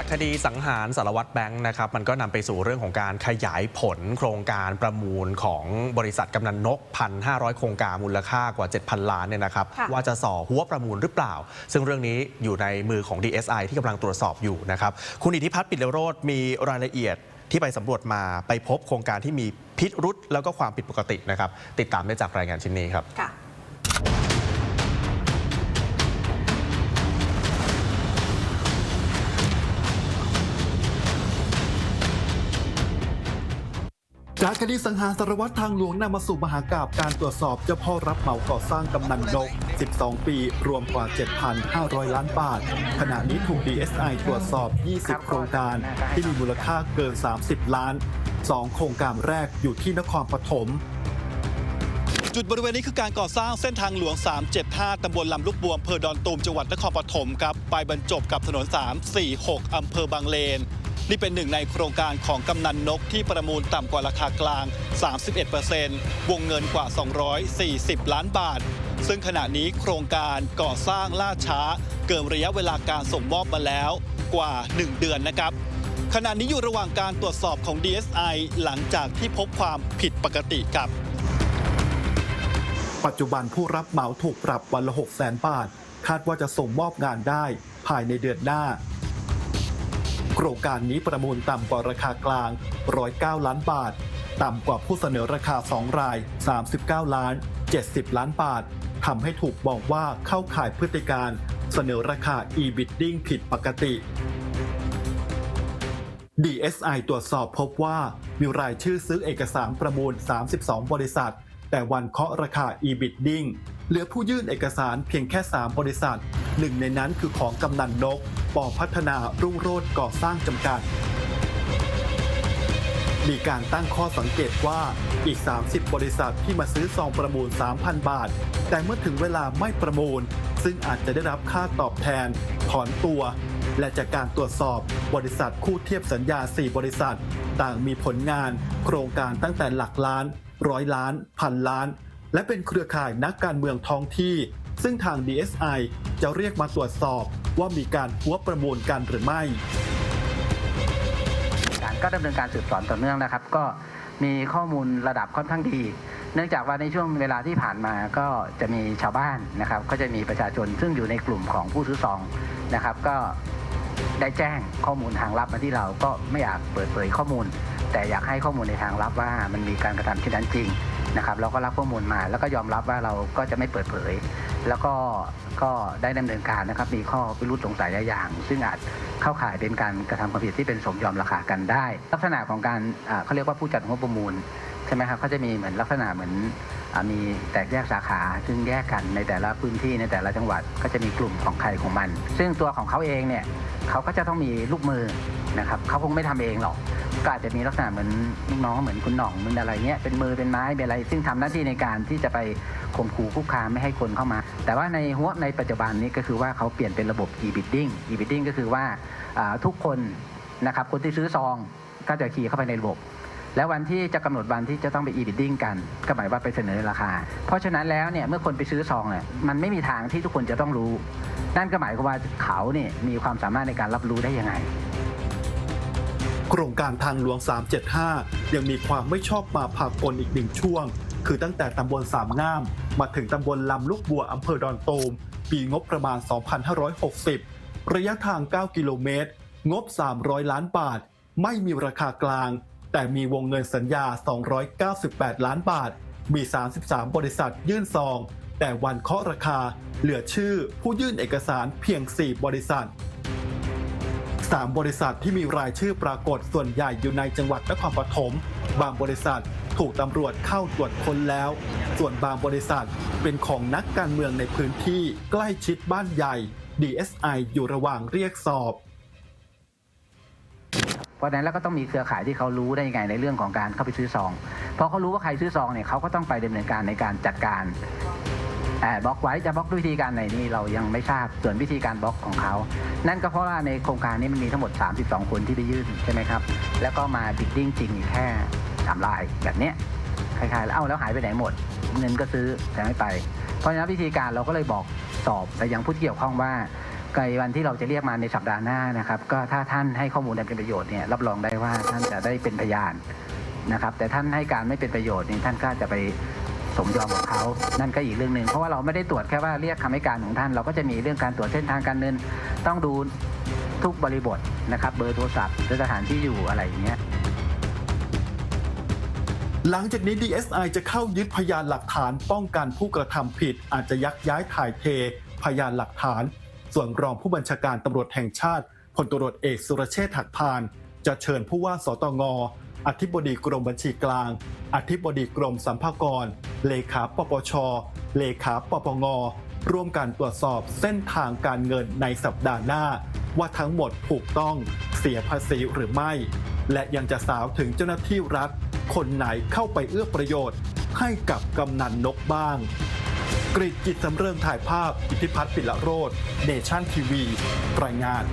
จากคดีสังหารสารวัตรแบงค์นะครับมันก็นำไปสู่เรื่องของการขยายผลโครงการประมูลของบริษัทกำนันนก 1,500 โครงการมูลค่ากว่า 7,000 ล้านเนี่ยนะครับค่ะว่าจะส่อหัวประมูลหรือเปล่า ซึ่งเรื่องนี้อยู่ในมือของ DSI ที่กำลังตรวจสอบอยู่นะครับคุณอิทธิพัฒน์ปิดเลโรดมีรายละเอียดที่ไปสำรวจมาไปพบโครงการที่มีพิรุษแล้วก็ความผิดปกตินะครับติดตามได้จากรายงานชิ้นนี้ครับ จากคดีสังหารสารวัตรทางหลวงนำมาสู่มหากาบการตรวจสอบเจ้าพ่อรับเหมาก่อสร้างกำนันนก 12 ปี รวมกว่า 7,500 ล้านบาท ขณะนี้ถูก DSI ตรวจสอบ 20 โครงการที่มีมูลค่าเกิน 30 ล้าน 2 โครงการแรกอยู่ที่นครปฐมจุดบริเวณนี้คือการก่อสร้างเส้นทางหลวง 375 ตำบลลำลูกบัวอำเภอดอนตูม จังหวัดนครปฐมครับ ไปบรรจบกับถนน 346 อำเภอบางเลน นี่เป็นหนึ่งในโครงการของกำนันนกที่ประมูลต่ำกว่าราคากลาง 31%วงเงินกว่า 240 ล้านบาท ซึ่งขณะนี้โครงการก่อสร้างล่าช้า เกินระยะเวลาการส่งมอบมาแล้วกว่า 1 เดือนนะครับขณะนี้อยู่ระหว่างการตรวจสอบของ DSI หลังจากที่พบความผิดปกติครับ ปัจจุบันผู้รับเหมาถูกปรับวันละ 6 0 0 0 0 0 บาท คาดว่าจะส่งมอบงานได้ภายในเดือนหน้า ครงการนี้ประมูลต่ำกว่าราคากลาง 109 ล้านบาท ต่ำกว่าผู้เสนอราคา 2 ราย 39 ล้าน 70 ล้านบาททำให้ถูกบอกว่าเข้าข่ายพฤติการเสนอราคา e-bidding ผิดปกติ DSI ตรวจสอบพบว่ามีรายชื่อซื้อเอกสารประมูล 32 บริษัท แต่วันเคาะราคา e-bidding เหลือผู้ยื่นเอกสารเพียงแค่ 3 บริษัท หนึ่งในนั้นคือของกำนันนก ปอพัฒนารุ่งโรจน์ก่อสร้างจำกัด มีการตั้งข้อสังเกตว่าอีก 30 บริษัทที่มาซื้อซองประมูล 3,000 บาท แต่เมื่อถึงเวลาไม่ประมูล ซึ่งอาจจะได้รับค่าตอบแทน ถอนตัว และจากการตรวจสอบบริษัทคู่เทียบสัญญา 4 บริษัท ต่างมีผลงาน โครงการตั้งแต่หลักล้าน ร้อยล้าน พันล้าน และเป็นเครือข่ายนักการเมืองท้องที่ ซึ่งทาง DSI จะเรียกมาตรวจสอบว่ามีการหัวประมูลกันหรือไม่การก็ดำเนินการสืบสวนต่อเนื่องนะครับ ก็มีข้อมูลระดับค่อนข้างดี เนื่องจากว่าในช่วงเวลาที่ผ่านมาก็จะมีชาวบ้านนะครับก็จะมีประชาชนซึ่งอยู่ในกลุ่มของผู้ซื้อซองนะครับ ก็ได้แจ้งข้อมูลทางลับมาที่เราก็ไม่อยากเปิดเผยข้อมูล แต่อยากให้ข้อมูลในทางลับว่ามันมีการกระทำเช่นนั้นจริงนะครับเราก็รับข้อมูลมาแล้วก็ยอมรับว่าเราก็จะไม่เปิดเผย แล้วก็ก็ได้ดำเนินการนะครับ มีข้อพิรุธสงสัยหลายอย่าง ซึ่งอาจเข้าข่ายเป็นการกระทำความผิดที่เป็นสมยอมราคากันได้ ลักษณะของการเขาเรียกว่าผู้จัดงบประมูล ช่ไหมครับเขาจะมีเหมือนลักษณะเหมือนอมีแตกแยกสาขาซึ่งแยกกันในแต่ละพื้นที่ในแต่ละจังหวัดก็จะมีกลุ่มของใครของมัน ซึ่งตัวของเขาเองเนี่ยเขาก็จะต้องมีลูกมือนะครับเขาคงไม่ทำเองหรอกก็อาจจะมีลักษณะเหมือนลูกน้องเหมือนคุณหน่องมือนอะไรเงี้ยเป็นมือเป็นไม้เป็นอะไร ซึ่งทำหน้าที่ในการที่จะไปข่มขู่คุกคามไม่ให้คนเข้ามา แต่ว่าในหัวในปัจจุบันนี้ก็คือว่าเขาเปลี่ยนเป็นระบบ e-bidding e-bidding ก็คือว่าทุกคนนะครับคนที่ซื้อซองก็จะขี่เข้าไปในระบบ แล้ววันที่จะกำหนดวันที่จะต้องไป e-bidding กัน ก็หมายว่าไปเสนอราคา เพราะฉะนั้นแล้วเนี่ยเมื่อคนไปซื้อซองเนี่ยมันไม่มีทางที่ทุกคนจะต้องรู้ นั่นก็หมายความว่าเขาเนี่ยมีความสามารถในการรับรู้ได้ยังไง โครงการทางหลวง 375 ยังมีความไม่ชอบมาพากลอีกหนึ่งช่วง คือตั้งแต่ตำบลสามงาม มาถึงตำบลลำลูกบัวอำเภอดอนตูมปีงบประมาณ 2,560 ระยะทาง 9 กิโลเมตร งบ 300 ล้านบาท ไม่มีราคากลาง แต่มีวงเงินสัญญา 298 ล้านบาท มี 33 บริษัทยื่นซอง แต่วันเคาะราคา เหลือชื่อผู้ยื่นเอกสารเพียง 4 บริษัทสามบริษัทที่มีรายชื่อปรากฏส่วนใหญ่อยู่ในจังหวัดนครปฐม บางบริษัทถูกตำรวจเข้าตรวจค้นแล้ว ส่วนบางบริษัทเป็นของนักการเมืองในพื้นที่ใกล้ชิดบ้านใหญ่ DSI อยู่ระหว่างเรียกสอบ เพราะฉะนั้นแล้วก็ต้องมีเครือข่ายที่เขารู้ได้ยังไงในเรื่องของการเข้าไปซื้อซองเพราะเขารู้ว่าใครซื้อซองเนี่ยเขาก็ต้องไปดำเนินการในการจัดการแอบบล็อกไว้จะบล็อกด้วยวิธีการไหนนี่เรายังไม่ทราบส่วนวิธีการบล็อกของเขา นั่นก็เพราะว่าในโครงการนี้มันมีทั้งหมด 32 คนที่ไปยื่นใช่ไหมครับ แล้วก็มาบิดดิ้งจริงอีกแค่สามลายแบบเนี้ยคล้ายๆแล้วเอาแล้วหายไปไหนหมด เงินก็ซื้อแต่ไม่ไป เพราะฉะนั้นวิธีการเราก็เลยบอกสอบไปยังผู้ที่เกี่ยวข้องว่า ไกลวันที่เราจะเรียกมาในสัปดาห์หน้านะครับ ก็ถ้าท่านให้ข้อมูลอันเป็นประโยชน์เนี่ยรับรองได้ว่าท่านจะได้เป็นพยานนะครับ แต่ท่านให้การไม่เป็นประโยชน์นี่ท่านก็จะไปสมยอมกับเขา นั่นก็อีกเรื่องหนึ่ง เพราะว่าเราไม่ได้ตรวจแค่ว่าเรียกคำให้การของท่าน เราก็จะมีเรื่องการตรวจเส้นทางการเงิน ต้องดูทุกบริบทนะครับ เบอร์โทรศัพท์หรือสถานที่อยู่อะไรอย่างเงี้ย หลังจากนี้ DSI จะเข้ายึดพยานหลักฐานป้องกันผู้กระทำผิด อาจจะยักย้ายถ่ายเท พยานหลักฐาน ส่วนรองผู้บัญชาการตำรวจแห่งชาติพลตำรวจเอกสุรเชษฐ์หักพาน จะเชิญผู้ว่าสตงอธิบดีกรมบัญชีกลาง อธิบดีกรมสัมภากร เลขาปปช เลขาปปง ร่วมกันตรวจสอบเส้นทางการเงินในสัปดาห์หน้า ว่าทั้งหมดถูกต้องเสียภาษีหรือไม่ และยังจะสาวถึงเจ้าหน้าที่รัฐ คนไหนเข้าไปเอื้อประโยชน์ ให้กับกำนันนกบ้าง กริจจิตสำเริงถ่ายภาพ อิทธิพัฒน์ปิละโรดเนชั่นทีวี รายงาน